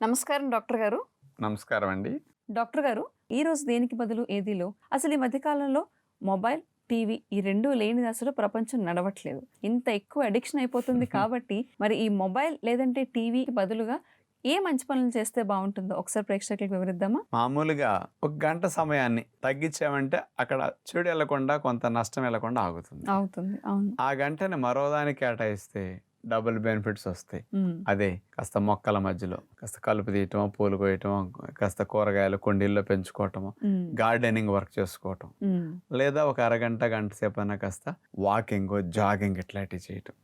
నమస్కారం డాక్టర్ గారు. నమస్కారం అండి డాక్టర్ గారు ఈ రోజు దేనికి బదులు ఏదిలో? అసలు ఈ మధ్యకాలంలో మొబైల్ టీవీ ఈ రెండు లేనిది అసలు ప్రపంచం నడవట్లేదు. ఇంత ఎక్కువ అడిక్షన్ అయిపోతుంది కాబట్టి మరి ఈ మొబైల్ లేదంటే టీవీకి బదులుగా ఏ మంచి పనులు చేస్తే బాగుంటుందో ఒకసారి ప్రేక్షకులకు వివరిద్దామా? మామూలుగా ఒక గంట సమయాన్ని తగ్గించామంటే అక్కడ చెడు వెళ్ళకుండా కొంత నష్టం వెళ్ళకుండా ఆగుతుంది. అవుతుంది. అవును. ఆ గంటని మరోదానికి కేటాయిస్తే డబుల్ బెనిఫిట్స్ వస్తాయి. అదే కాస్త మొక్కల మధ్యలో కాస్త కలుపు తీయటం పూలు కోయటం కాస్త కూరగాయలు కుండీల్లో పెంచుకోవటము ఉమ్, గార్డెనింగ్ వర్క్ చేసుకోవటం. లేదా ఒక అరగంట గంట సేపు అయినా కాస్త వాకింగ్ జాగింగ్ ఇట్లాంటివి చేయటం.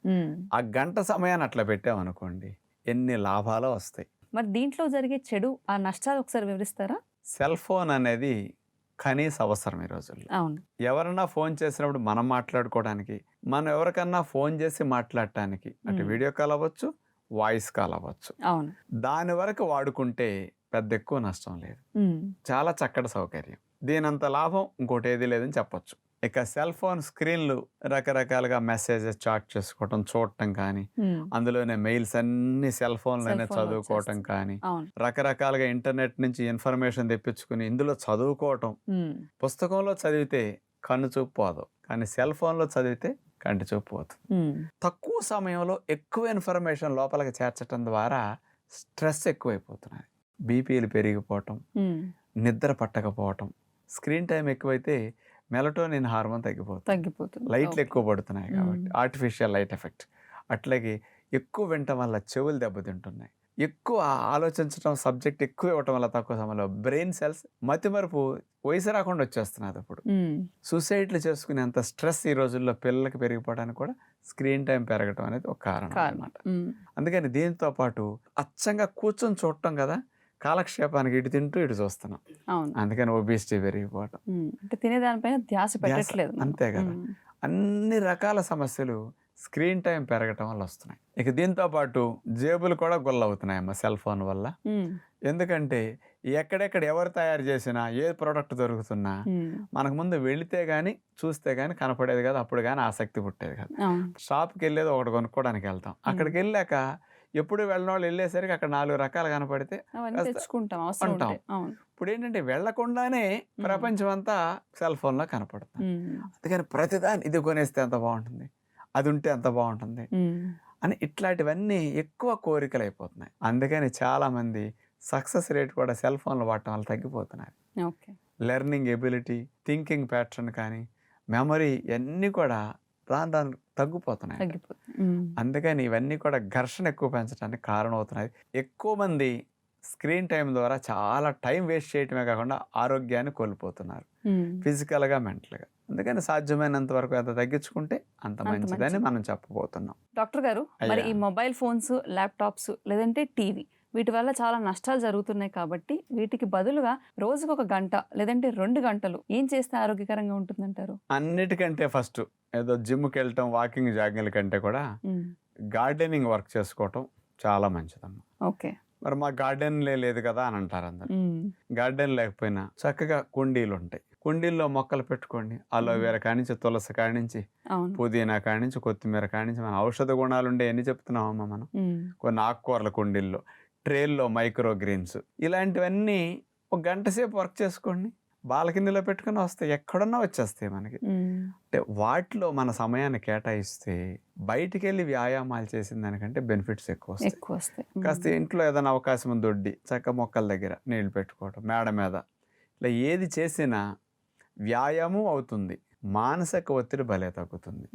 ఆ గంట సమయాన్ని అట్లా పెట్టామనుకోండి ఎన్ని లాభాలు వస్తాయి. మరి దీంట్లో జరిగే చెడు ఆ నష్టాలు ఒకసారి వివరిస్తారా? సెల్ ఫోన్ అనేది కనీస అవసరం ఈ రోజుల్లో. అవును. ఎవరన్నా ఫోన్ చేసినప్పుడు మనం మాట్లాడుకోవడానికి మనం ఎవరికన్నా ఫోన్ చేసి మాట్లాడటానికి అటు. వీడియో కాల్ అవ్వచ్చు వాయిస్ కాల్ అవ్వచ్చు. అవును. దాని వరకు వాడుకుంటే పెద్ద ఎక్కువ నష్టం లేదు. చాలా చక్కటి సౌకర్యం. దీనంత లాభం ఇంకోటి ఏది లేదని చెప్పొచ్చు. ఇక సెల్ ఫోన్ స్క్రీన్లు రకరకాలుగా మెసేజెస్ చాట్ చేసుకోవటం చూడటం కానీ అందులోనే మెయిల్స్ అన్ని సెల్ ఫోన్లోనే చదువుకోవటం. కానీ రకరకాలుగా ఇంటర్నెట్ నుంచి ఇన్ఫర్మేషన్ తెప్పించుకుని ఇందులో చదువుకోవటం. పుస్తకంలో చదివితే కన్ను చూపు పోదు కానీ సెల్ ఫోన్లో చదివితే కంటి చూపు పోతుంది ఉమ్, తక్కువ సమయంలో ఎక్కువ ఇన్ఫర్మేషన్ లోపలికి చేర్చడం ద్వారా స్ట్రెస్ ఎక్కువైపోతున్నది. బీపీలు పెరిగిపోవటం. నిద్ర పట్టకపోవటం స్క్రీన్ టైం ఎక్కువైతే మెలటోనిన్ హార్మోన్ తగ్గిపోతుంది. తగ్గిపోతుంది. లైట్లు. ఎక్కువ పడుతున్నాయి కాబట్టి. Artificial light effect. అట్లాగే ఎక్కువ వినటం వల్ల చెవులు దెబ్బతింటున్నాయి. ఎక్కువ ఆలోచించడం సబ్జెక్ట్ ఎక్కువ ఇవ్వటం వల్ల తక్కువ సమయంలో బ్రెయిన్ సెల్స్ మతిమరుపు వయసు రాకుండా వచ్చేస్తున్నది అప్పుడు. సూసైడ్లు చేసుకునేంత స్ట్రెస్ ఈ రోజుల్లో పిల్లలకి పెరిగిపోవడానికి కూడా స్క్రీన్ టైం పెరగటం అనేది ఒక కారణం. ఉమ్, అందుకని దీంతో పాటు అచ్చంగా కూర్చొని చూడటం కదా కాలక్షేపానికి ఇటు తింటూ ఇటు చూస్తున్నాం. అందుకని ఒబిసిటీ పెరిగిపోవటం. అంటే తినేదానిపైన ధ్యాస పెట్టట్లేదు. అంతే కదా. అన్ని రకాల సమస్యలు స్క్రీన్ టైం పెరగటం వల్ల వస్తున్నాయి. ఇక దీంతో పాటు జేబులు కూడా గుల్లవుతున్నాయి అమ్మ సెల్ ఫోన్ వల్ల. ఎందుకంటే ఎక్కడెక్కడ ఎవరు తయారు చేసినా ఏ ప్రోడక్ట్ దొరుకుతున్నా మనకు ముందు వెళితే కానీ చూస్తే కానీ కనపడేది కాదు అప్పుడు కానీ ఆసక్తి పుట్టేది కాదు. షాప్కి వెళ్ళేది ఒకటి కొనుక్కోవడానికి వెళ్తాం. అక్కడికి వెళ్ళాక ఎప్పుడు వెళ్ళిన వాళ్ళు వెళ్ళేసరికి అక్కడ నాలుగు రకాలు కనపడితే. ఉంటే. ఇప్పుడు ఏంటంటే వెళ్ళకుండానే ప్రపంచం అంతా సెల్ ఫోన్లో కనపడుతుంది. అందుకని ప్రతిదాని ఇది కొనేస్తే ఎంత బాగుంటుంది? అది ఉంటే ఎంత బాగుంటుంది? అని ఇట్లాంటివన్నీ ఎక్కువ కోరికలు అయిపోతున్నాయి అందుకని చాలామంది సక్సెస్ రేట్ కూడా సెల్ ఫోన్లు వాడటం వల్ల తగ్గిపోతున్నారు. లెర్నింగ్ ఎబిలిటీ థింకింగ్ ప్యాటర్న్ కానీ మెమరీ ఇవన్నీ కూడా రాను రాను తగ్గిపోతున్నాయి. అందుకని ఇవన్నీ కూడా ఘర్షణ ఎక్కువ పెంచడానికి కారణం అవుతున్నాయి ఎక్కువ మంది స్క్రీన్ టైం ద్వారా చాలా టైం వేస్ట్ చేయటమే కాకుండా ఆరోగ్యాన్ని కోల్పోతున్నారు. ఫిజికల్గా మెంటల్గా. అందుకని సాధ్యమైనంత వరకు ఎంత తగ్గించుకుంటే అంత మంచిదని మంచిది. మనం చెప్పబోతున్నాం. డాక్టర్ గారు మరి. ఈ మొబైల్ ఫోన్స్ ల్యాప్టాప్స్ లేదంటే టీవీ వీటి వల్ల చాలా నష్టాలు జరుగుతున్నాయి కాబట్టి వీటికి బదులుగా రోజుకు ఒక గంట లేదంటే రెండు గంటలు ఏం చేస్తే ఆరోగ్యకరంగా ఉంటుందంటారు? అన్నిటికంటే ఫస్ట్ ఏదో జిమ్కి వెళ్ళటం వాకింగ్ జాగింగ్ల కంటే కూడా గార్డెనింగ్ వర్క్ చేసుకోవటం చాలా మంచిదమ్మా. ఓకే. మరి మా గార్డెన్లే లేదు కదా అని అంటారు అందరు. గార్డెన్ లేకపోయినా చక్కగా కుండీలు ఉంటాయి కుండీల్లో మొక్కలు పెట్టుకోండి. అలోవేరా కానించి తులసి కానించి పుదీనా కానించి కొత్తిమీర కానించి మన ఔషధ గుణాలు ఉండే ఎన్ని చెప్తున్నామమ్మా మనం. కొన్ని ఆకుకూరల కుండీల్లో. ట్రేల్లో మైక్రో గ్రీన్స్. ఇలాంటివన్నీ ఒక గంట సేపు వర్క్ చేసుకోండి. బాలకిందిలో పెట్టుకుని వస్తాయి ఎక్కడున్నా వచ్చేస్తాయి మనకి. అంటే వాటిలో మన సమయాన్ని కేటాయిస్తే బయటికి వెళ్ళి వ్యాయామాలు చేసిన దానికంటే బెనిఫిట్స్ ఎక్కువ వస్తాయి. ఎక్కువ వస్తాయి. ఉమ్, కాస్త ఇంట్లో ఏదైనా అవకాశం ఉంది దొడ్డి చక్క మొక్కల దగ్గర నీళ్ళు పెట్టుకోవడం మేడ మీద. ఇలా ఏది చేసినా వ్యాయామం అవుతుంది. మానసిక ఒత్తిడి భలే తగ్గుతుంది.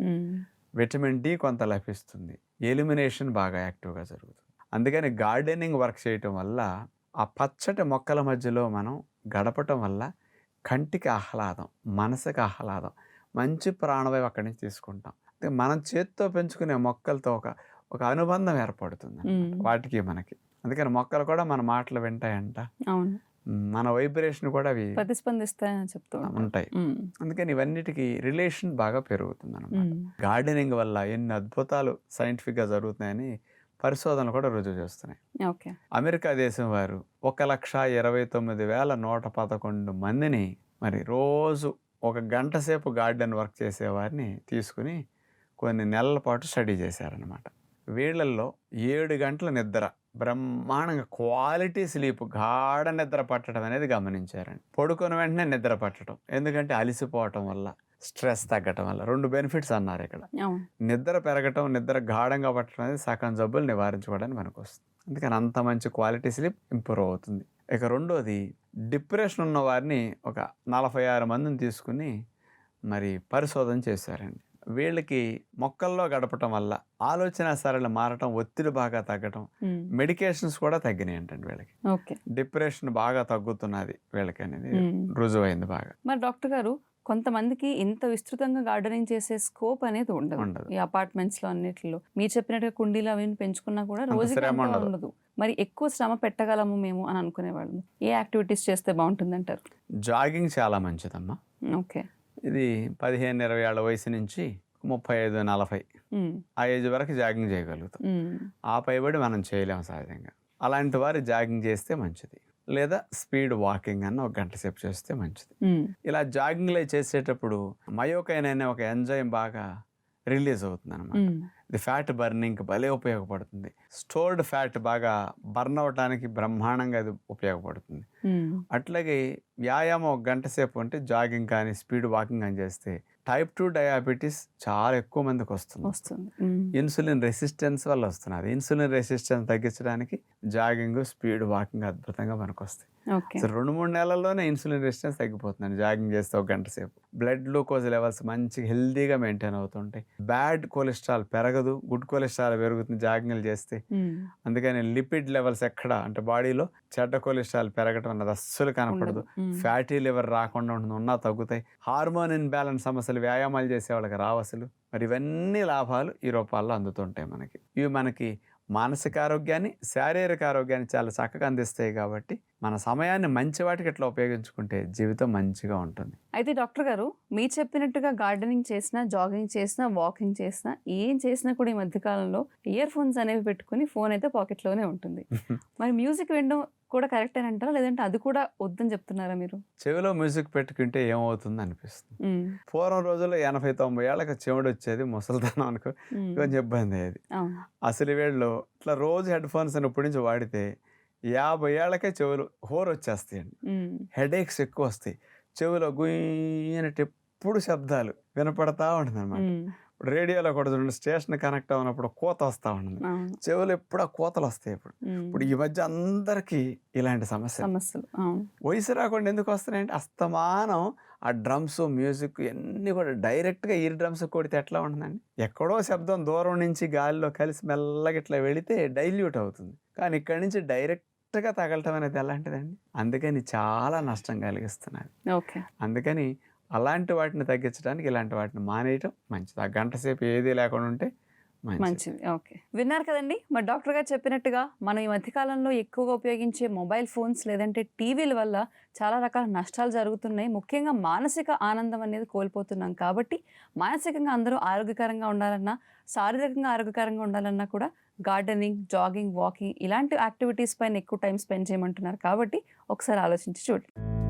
విటమిన్ డి కొంత లభిస్తుంది. ఎలిమినేషన్ బాగా యాక్టివ్గా జరుగుతుంది. అందుకని గార్డెనింగ్ వర్క్ చేయటం వల్ల ఆ పచ్చటి మొక్కల మధ్యలో మనం గడపటం వల్ల కంటికి ఆహ్లాదం మనసుకి ఆహ్లాదం మంచి ప్రాణవాయువు అక్కడి నుంచి తీసుకుంటాం. అంటే మనం చేత్తో పెంచుకునే మొక్కలతో ఒక ఒక అనుబంధం ఏర్పడుతుంది. వాటికి మనకి. అందుకని మొక్కలు కూడా మన మాటలు వింటాయంట. అవును. మన వైబ్రేషన్ కూడా అవి ప్రతిస్పందిస్తాయని చెప్తూ. ఉంటాయి. అందుకని ఇవన్నిటికి రిలేషన్ బాగా పెరుగుతుంది అనమాట గార్డెనింగ్ వల్ల ఎన్ని అద్భుతాలు సైంటిఫిక్గా జరుగుతున్నాయని పరిశోధనలు కూడా రుజువు చేస్తున్నాయి. ఓకే. అమెరికా దేశం వారు ఒక లక్ష ఇరవై తొమ్మిది వేల నూట పదకొండు మందిని మరి రోజు ఒక గంట సేపు గార్డెన్ వర్క్ చేసేవారిని తీసుకుని కొన్ని నెలల పాటు స్టడీ చేశారనమాట వీళ్ళల్లో ఏడు గంటల నిద్ర బ్రహ్మాండంగా క్వాలిటీ స్లీప్ గాఢ నిద్ర పట్టడం అనేది గమనించారండి. పడుకున్న వెంటనే నిద్ర పట్టడం ఎందుకంటే అలిసిపోవటం వల్ల స్ట్రెస్ తగ్గటం వల్ల. రెండు బెనిఫిట్స్ అన్నారు ఇక్కడ. నిద్ర పెరగటం నిద్ర గాఢంగా పట్టడం అనేది సగం జబ్బులు నివారించుకోవడానికి మనకు వస్తుంది అందుకని అంత మంచి క్వాలిటీ స్లీప్ ఇంప్రూవ్ అవుతుంది. ఇక రెండోది డిప్రెషన్ ఉన్న వారిని ఒక నలభై ఆరు మందిని తీసుకుని మరి పరిశోధన చేశారండి. వీళ్ళకి మొక్కల్లో గడపటం వల్ల ఆలోచన సరళి మారటం ఒత్తిడి బాగా తగ్గటం మెడికేషన్స్ కూడా తగ్గినాయి అంటండి వీళ్ళకి. ఓకే. డిప్రెషన్ బాగా తగ్గుతున్నది వీళ్ళకి అనేది. రుజువైంది బాగా. మరి డాక్టర్ గారు కొంతమందికి ఇంత విస్తృతంగా గార్డెనింగ్ చేసే స్కోప్ అనేది ఉండదు. ఈ అపార్ట్మెంట్స్లో అన్నిటిలో. మీరు చెప్పినట్టుగా కుండీలు అవి పెంచుకున్నా కూడా రోజుకి అంత ఉండదు. మరి ఎక్కువ శ్రమ పెట్టగలము మేము అని అనుకునేవాళ్ళము ఏ యాక్టివిటీస్ చేస్తే బాగుంటుంది అంటారు జాగింగ్ చాలా మంచిదమ్మా. ఓకే. ఇది పదిహేను ఇరవై ఏళ్ళ వయసు నుంచి ముప్పై ఐదు నలభై ఆ ఏజ్ వరకు జాగింగ్ చేయగలుగుతాం. ఆ పైబడి మనం చేయలేము సహజంగా. అలాంటి వారు జాగింగ్ చేస్తే మంచిది. లేదా స్పీడ్ వాకింగ్ అన్న ఒక గంట సేపు చేస్తే మంచిది. ఇలా జాగింగ్లో చేసేటప్పుడు మయోకైన్ అనే ఒక ఎంజైమ్ బాగా రిలీజ్ అవుతుంది అనమాట ఇది ఫ్యాట్ బర్నింగ్కి భలే ఉపయోగపడుతుంది. స్టోర్డ్ ఫ్యాట్ బాగా బర్న్ అవటానికి బ్రహ్మాండంగా అది ఉపయోగపడుతుంది. అట్లాగే వ్యాయామం ఒక గంట సేపు అంటే జాగింగ్ కానీ స్పీడ్ వాకింగ్ అని చేస్తే టైప్ టూ డయాబెటీస్ చాలా ఎక్కువ మందికి వస్తుంది. వస్తుంది. ఇన్సులిన్ రెసిస్టెన్స్ వల్ల వస్తున్నది ఇన్సులిన్ రెసిస్టెన్స్ తగ్గించడానికి జాగింగ్ స్పీడ్ వాకింగ్ అద్భుతంగా మనకు వస్తాయి రెండు మూడు నెలల్లోనే ఇన్సులిన్ రెసిస్టెన్స్ తగ్గిపోతుందండి జాగింగ్ చేస్తే ఒక గంట సేపు. బ్లడ్ గ్లూకోజ్ లెవెల్స్ మంచిగా హెల్దీగా మెయింటైన్ అవుతుంటాయి బ్యాడ్ కొలెస్ట్రాల్ పెరగదు గుడ్ కొలెస్ట్రాల్ పెరుగుతుంది జాగింగ్లు చేస్తే. అందుకని లిపిడ్ లెవెల్స్ ఎక్కడ అంటే బాడీలో చెడ్డ కొలెస్ట్రాల్ పెరగటం అన్నది అస్సలు కనపడదు. ఫ్యాటీ లివర్ రాకుండా ఉంటుంది ఉన్నా తగ్గుతాయి. హార్మోన్ ఇన్బ్యాలెన్స్ సమస్యలు వ్యాయామాలు చేసే వాళ్ళకి రావు అసలు. మరి ఇవన్నీ లాభాలు ఈ రూపాల్లో అందుతుంటాయి మనకి. ఇవి మనకి మానసిక ఆరోగ్యాన్ని శారీరక ఆరోగ్యాన్ని చాలా చక్కగా అందిస్తాయి కాబట్టి మన సమయాన్ని మంచి వాటికి ఇట్లా ఉపయోగించుకుంటే జీవితం మంచిగా ఉంటుంది. అయితే డాక్టర్ గారు మీరు చెప్పినట్టుగా గార్డెనింగ్ చేసినా జాగింగ్ చేసినా వాకింగ్ చేసినా ఏం చేసినా కూడా ఈ మధ్యకాలంలో ఇయర్ ఫోన్స్ అనేవి పెట్టుకుని ఫోన్ అయితే పాకెట్లోనే ఉంటుంది. మరి మ్యూజిక్ వినడం కూడా కరెక్ట్ అని అంటారా? లేదంటే అది కూడా వద్దని చెప్తున్నారా మీరు? చెవిలో మ్యూజిక్ పెట్టుకుంటే ఏమవుతుంది అనిపిస్తుంది పూర్వం రోజుల్లో ఎనభై తొంభై ఏళ్ళకి చెవుడు వచ్చేది ముసలితనం అనుకో కొంచెం ఇబ్బంది అయ్యేది. అసలు వీళ్ళు ఇట్లా రోజు హెడ్ ఫోన్స్ ఇప్పటి నుంచి వాడితే యాభై ఏళ్ళకే చెవులు హోర్ వచ్చేస్తాయండి. ఉమ్, హెడేక్స్ ఎక్కువ వస్తాయి. చెవిలో గుయ్యనట్టు ఎప్పుడు శబ్దాలు వినపడతా ఉంటుంది అనమాట రేడియోలో కూడా చూడండి స్టేషన్ కనెక్ట్ అవునప్పుడు కోత వస్తూ ఉంటుంది. చెవులు ఎప్పుడు ఆ కోతలు వస్తాయి ఇప్పుడు ఇప్పుడు ఈ మధ్య అందరికీ ఇలాంటి సమస్య సమస్యలు వయసు రాకుండా ఎందుకు వస్తున్నాయంటే అస్తమానం ఆ డ్రమ్స్ మ్యూజిక్ ఇవన్నీ కూడా డైరెక్ట్గా ఈ డ్రమ్స్ కొడితే ఎట్లా ఉంటుందండి? ఎక్కడో శబ్దం దూరం నుంచి గాలిలో కలిసి మెల్లగా ఇట్లా వెళితే డైల్యూట్ అవుతుంది. కానీ ఇక్కడి నుంచి డైరెక్ట్గా తగలటం అనేది ఎలాంటిదండి? అందుకని చాలా నష్టం కలిగిస్తున్నది ఓకే. అందుకని అలాంటి వాటిని తగ్గించడానికి ఇలాంటి వాటిని మానేయటం మంచిది. ఆ గంట సేపు ఏది లేకుండా ఉంటే మంచిది. మంచిది. ఓకే. విన్నారు కదండి? మరి డాక్టర్ గారు చెప్పినట్టుగా మనం ఈ మధ్యకాలంలో ఎక్కువగా ఉపయోగించే మొబైల్ ఫోన్స్ లేదంటే టీవీల వల్ల చాలా రకాల నష్టాలు జరుగుతున్నాయి. ముఖ్యంగా మానసిక ఆనందం అనేది కోల్పోతున్నాం కాబట్టి మానసికంగా అందరూ ఆరోగ్యకరంగా ఉండాలన్నా శారీరకంగా ఆరోగ్యకరంగా ఉండాలన్నా కూడా గార్డెనింగ్ జాగింగ్ వాకింగ్ ఇలాంటి యాక్టివిటీస్ పైన ఎక్కువ టైం స్పెండ్ చేయమంటున్నారు కాబట్టి ఒకసారి ఆలోచించి చూడండి.